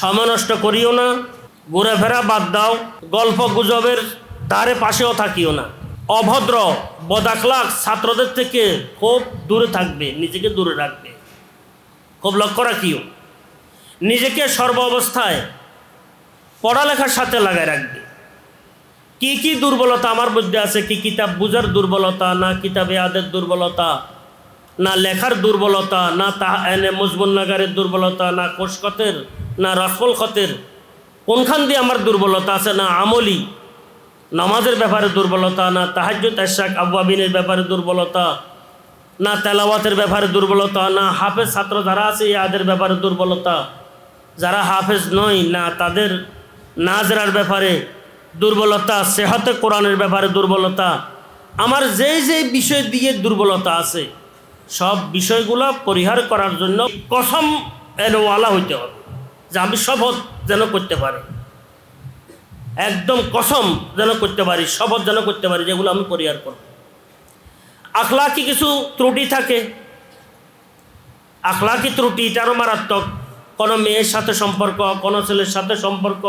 সময় নষ্ট করিও না, ঘুরেফেরা বাদ দাও, গল্প গুজবের ধারে পাশেও থাকিও না। অভদ্র, বদাখলাক ছাত্রদের থেকে খুব দূরে থাকবে, নিজেকে দূরে রাখবে। খুব লক্ষ্য রাখিও, নিজেকে সর্ব অবস্থায় পড়ালেখার সাথে লাগায় রাখবে। কি কি দুর্বলতা আমার মধ্যে আছে? কি কিতাব বুঝার দুর্বলতা, না কিতাবে আদের দুর্বলতা, না লেখার দুর্বলতা, না তা এনে মজবুন্নাগারের দুর্বলতা, না কোষকতের না রসফল খতের? কোনখান দিয়ে আমার দুর্বলতা আছে? না আমলি? নামাজের ব্যাপারে দুর্বলতা? না তাহাজ্জুদ এশাক আব্বাবিনের ব্যাপারে দুর্বলতা? না তেলাওয়াতের ব্যাপারে দুর্বলতা? না হাফেজ ছাত্র যারা আছে ইয়াদের ব্যাপারে দুর্বলতা? যারা হাফেজ নয়, না তাদের নাজরার ব্যাপারে দুর্বলতা? সেহতে কোরআনের ব্যাপারে দুর্বলতা? আমার যেই যেই বিষয় দিয়ে দুর্বলতা আছে, সব বিষয়গুলো পরিহার করার জন্য কসম এনওয়ালা হইতে হবে। যে আমি শপথ যেন করতে পারি। একদম কসম যেন করতে পারি, শপথ যেন করতে পারি, যেগুলো আমি পরিহার করব। আখলাকি কিছু ত্রুটি থাকে। আখলাকি ত্রুটি এটারও মারাত্মক। কোনো মেয়ের সাথে সম্পর্ক, কোনো ছেলের সাথে সম্পর্ক,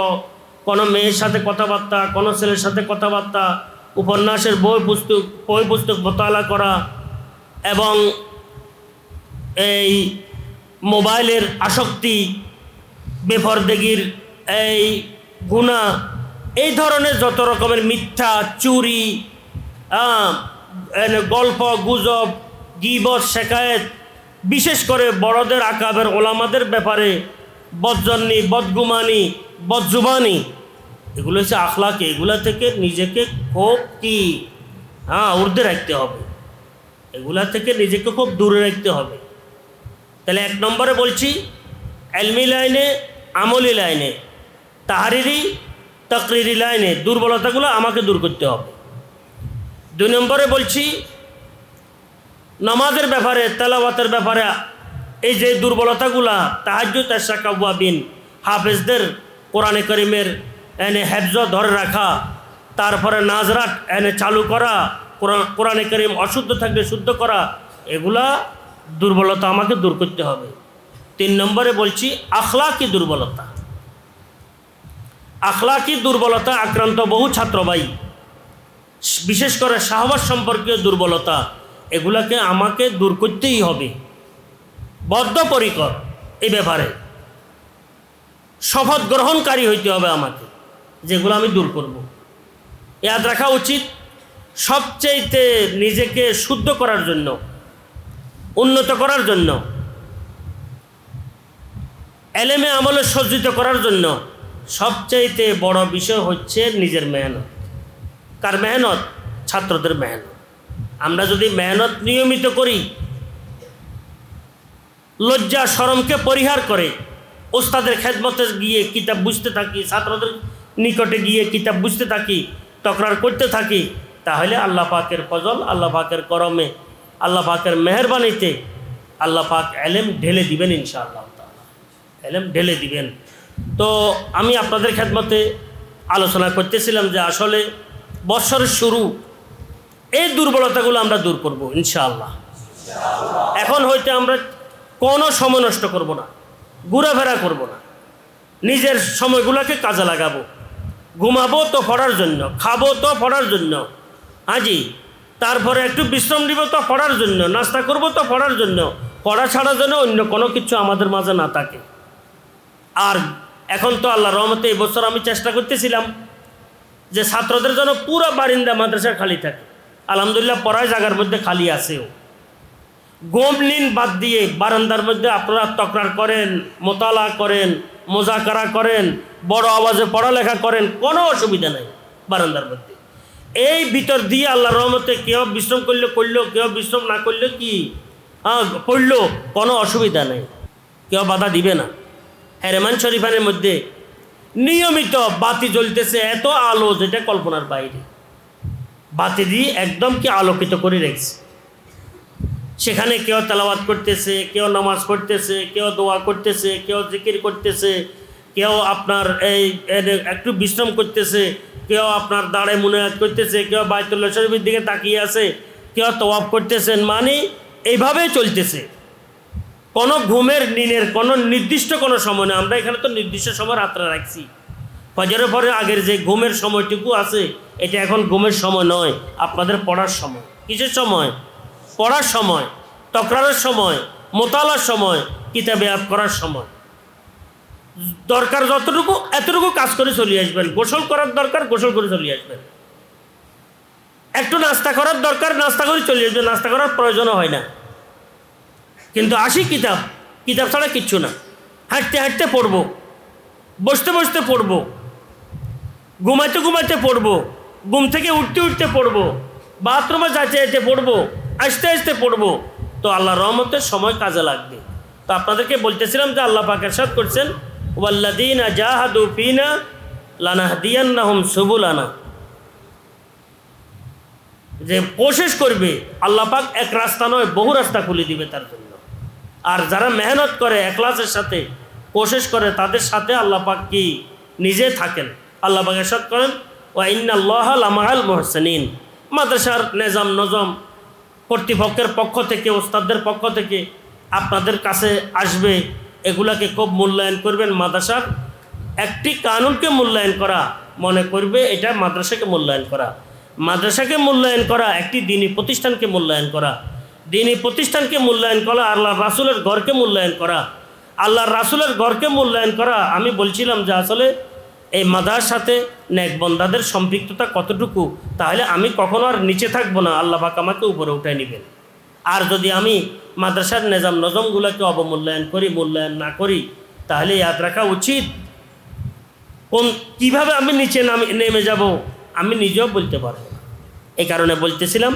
কোনো মেয়ের সাথে কথাবার্তা, কোনো ছেলের সাথে কথাবার্তা, উপন্যাসের বই পুস্তক বই পুস্তক মোতালা করা এবং এই মোবাইলের আসক্তি বেফরদেগির এই গুণা, এই ধরনের যত রকমের মিথ্যা, চুরি গল্প, গুজব, গিবত শেখায়েত বিশেষ করে বড়দের আকাবের ওলামাদের ব্যাপারে বদজন্নি, বদগুমানি, বদজুবানি, এগুলো হচ্ছে আখলাকে, এগুলা থেকে নিজেকে খুব কি? হ্যাঁ ঊর্ধ্বে রাখতে হবে। এগুলা থেকে নিজেকে খুব দূরে রাখতে হবে। তাহলে এক নম্বরে বলছি, এলমি লাইনে আমলি লাইনে, তাহারিরি, তকরিরি লাইনে দুর্বলতাগুলো আমাকে দূর করতে হবে। দুই নম্বরে বলছি, নামাজের ব্যাপারে, তেলাওয়াতের ব্যাপারে এই যে দুর্বলতাগুলা তাহাজ্জু তাশাকাবিন হাফেজদের কোরআনে করিমের এনে হেফজ ধরে রাখা, তারপরে নাজরাট এনে চালু করা কোরআনে করিম অশুদ্ধ থাকলে শুদ্ধ করা, এগুলা দুর্বলতা আমাকে দূর করতে হবে। তিন নম্বরে বলছি, আখলাকি দুর্বলতা। আখলাকি দুর্বলতা আক্রান্ত বহু ছাত্রবাই বিশেষ করে শাহবাজ সম্পর্কীয় দুর্বলতা, এগুলাকে আমাকে দূর করতেই হবে। বদ্ধপরিকর এই ব্যাপারে। শপথ গ্রহণকারী হইতে হবে আমাকে, যেগুলো আমি দূর করব। ইয়াদ রাখা উচিত সবচেয়েতে নিজেকে শুদ্ধ করার জন্য, উন্নত করার জন্য এলেমে আমলে সজ্জিত করার জন্য সবচাইতে বড় বিষয় হচ্ছে নিজের মেহনত। কার মেহনত? ছাত্রদের মেহনত। আমরা যদি মেহনত নিয়মিত করি, লজ্জা শরমকে পরিহার করে ওস্তাদের খেদমতে গিয়ে কিতাব বুঝতে থাকি, ছাত্রদের নিকটে গিয়ে কিতাব বুঝতে থাকি, তকরার করতে থাকি, তাহলে আল্লাহ পাকের ফজল, আল্লাহ পাকের করমে, আল্লাহ পাকের মেহরবানিতে আল্লাহ পাক এলেম ঢেলে দিবেন ইনশাআল্লাহ। এলেম ঢেলে দিবেন। তো আমি আপনাদের খেদমতে আলোচনা করতেছিলাম যে আসলে বৎসরের শুরু, এই দুর্বলতাগুলো আমরা দূর করব, ইনশাআল্লাহ। এখন হইতে আমরা কোনো সময় নষ্ট করব না, ঘোরাফেরা করব না। নিজের সময়গুলোকে কাজে লাগাবো। ঘুমাবো তো পড়ার জন্য, খাব তো পড়ার জন্য। আজি তারপরে একটু বিশ্রাম নিব তো পড়ার জন্য, নাস্তা করব তো পড়ার জন্য। পড়া ছাড়া যেন অন্য কোনো কিছু আমাদের মাঝে না থাকে। আর এখন তো আল্লাহ রহমতে এই বছর আমি চেষ্টা করতেছিলাম যে ছাত্রদের জন্য পুরো বারিন্দা মাদ্রাসা খালি থাকে। আলহামদুলিল্লাহ পড়ায় জায়গার মধ্যে খালি আছেও। গোম নিন বাদ দিয়ে বারান্দার মধ্যে আপনারা তকরার করেন, মোতালা করেন, মোজাকারা করেন, বড় আওয়াজে পড়ালেখা করেন, কোনো অসুবিধা নেই বারান্দার মধ্যে। এই ভিতর দিয়ে আল্লাহ রহমতে কেউ বিশ্রাম করলে, করল, কেউ বিশ্রাম না করলে কি? হ্যাঁ পড়ল কোনো অসুবিধা নেই। কেউ বাধা দিবে না। হেরেমান শরীফানের মধ্যে নিয়মিত বাতি জ্বলতেছে, এত আলো যেটা কল্পনার বাইরে। বাতি দিয়ে একদম কি আলোকিত করে রেখেছে। সেখানে কেউ তেলাওয়াত করতেছে, কেউ নামাজ পড়তেছে, কেউ দোয়া করতেছে, কেউ জিকির করতেছে, কেউ আপনার এই একটু বিশ্রাম করতেছে, কেউ আপনার দাঁড়ে মুনায়াত করতেছে, কেউ বাইতুল্লাহ শরীফের দিকে তাকিয়ে আছে, কেউ তওয়াফ করতেছেন মানে এইভাবেই চলতেছে। কোনো ঘুমের নিনের কোনো নির্দিষ্ট কোনো সময় না, আমরা এখানে তো নির্দিষ্ট সময় রাত্রে রাখছি। ফজরের পরে আগের যে ঘুমের সময়টুকু আছে, এটা এখন ঘুমের সময় নয়, আপনাদের পড়ার সময়। কিসের সময়? পড়ার সময়, তকরারের সময়, মোতালার সময়, কিতাবে আপ করার সময়। দরকার যতটুকু, এতটুকু কাজ করে চলে আসবেন। গোসল করার দরকার, গোসল করে চলে আসবেন। একটু নাস্তা করার দরকার, নাস্তা করে চলে আসবেন। নাস্তা করার প্রয়োজনও হয় না। কিন্তু আসি কিতাব। কিতাব ছাড়া কিচ্ছু না। হাঁটতে হাঁটতে পড়ব। বসতে বসতে পড়ব। ঘুমাইতে ঘুমাইতে পড়ব। ঘুম থেকে উঠতে উঠতে পড়ব। বাথরুমে যাইতে যেতে পড়ব। আসতে আসতে পড়ব। তো আল্লাহ রহমতের সময় কাজে লাগবে। তো আপনাদেরকে বলতেছিলাম যে আল্লাহ পাক এরশাদ করছেন ওয়াল্লাদিনা জাহাদু ফিনা লানাহদিয়ান্নাহুম সুবুলানা। যে কোশেষ করবে, আল্লাহ পাক এক রাস্তা নয়, বহু রাস্তা খুলে দিবে তার জন্য। আর যারা মেহনত করে একলাসের সাথে কোশেষ করে, তাদের সাথে আল্লাহ পাক কি? নিজে থাকেন। আল্লাহ পাক এরশাদ করেন ও ইন্নাল্লাহ লামাল মোহসেনিন। মাদ্রাসার নেজাম, নজম কর্তৃপক্ষের পক্ষ থেকে, ওস্তাদদের পক্ষ থেকে আপনাদের কাছে আসবে। এগুলাকে খুব মূল্যায়ন করবেন মাদ্রাসার। একটি কানুনকে মূল্যায়ন করা, মনে করবে এটা মাদ্রাসাকে মূল্যায়ন করা। মাদ্রাসাকে মূল্যায়ন করা, একটি দিনী প্রতিষ্ঠানকে মূল্যায়ন করা। দিনী প্রতিষ্ঠানকে মূল্যায়ন করা আল্লাহ রাসুলের ঘরকে মূল্যায়ন করা। আল্লাহর রাসুলের ঘরকে মূল্যায়ন করা, আমি বলছিলাম যে আসলে এই মাদার সাথে নেকবন্দাদের সম্পৃক্ততা কতটুকু, তাহলে আমি কখনো আর নিচে থাকব না, আল্লাহ পাক আমাকে উপরে উঠায় নেবেন। আর যদি আমি মাদ্রাসার নেজাম নজমগুলোকে অবমূল্যায়ন করি, মূল্যায়ন না করি, তাহলে ইয়াদ রাখা উচিত। কোন, কীভাবে আমি নিচে নামে, নেমে যাব, আমি নিজেও বলতে পারব এই কারণে বলতেছিলাম,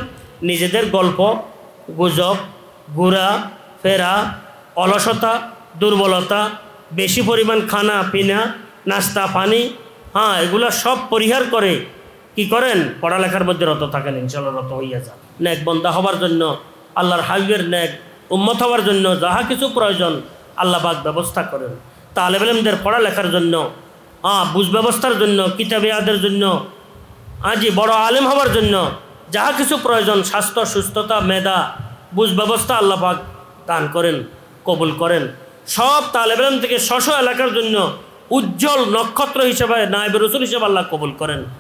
নিজেদের গল্প গুজব ঘোরা ফেরা, অলসতা, দুর্বলতা, বেশি পরিমাণ খানা, পিনা, নাস্তা, পানি হ্যাঁ এগুলো সব পরিহার করে কি করেন? পড়ালেখার মধ্যে রত থাকেন ইনশাল্লাহ রত হইয়া যান ন্যাক বন্দা হবার জন্য, আল্লাহর হাবিবের ন্যাক উম্মত হওয়ার জন্য যাহা কিছু প্রয়োজন, আল্লাহ পাক ব্যবস্থা করেন। তালেবেলমদের পড়ালেখার জন্য হ্যাঁ বুঝ ব্যবস্থার জন্য কিতাবিয়াদের জন্য আজই বড় আলেম হওয়ার জন্য যাহা কিছু প্রয়োজন, স্বাস্থ্য, সুস্থতা, মেধা, বুঝ ব্যবস্থা আল্লাপাক দান করেন, কবুল করেন। সব তালেবেলাম থেকে শশ এলাকার জন্য উজ্জ্বল নক্ষত্র হিসেবে নায়বের রসুল হিসেবে আল্লাহ কবুল করেন।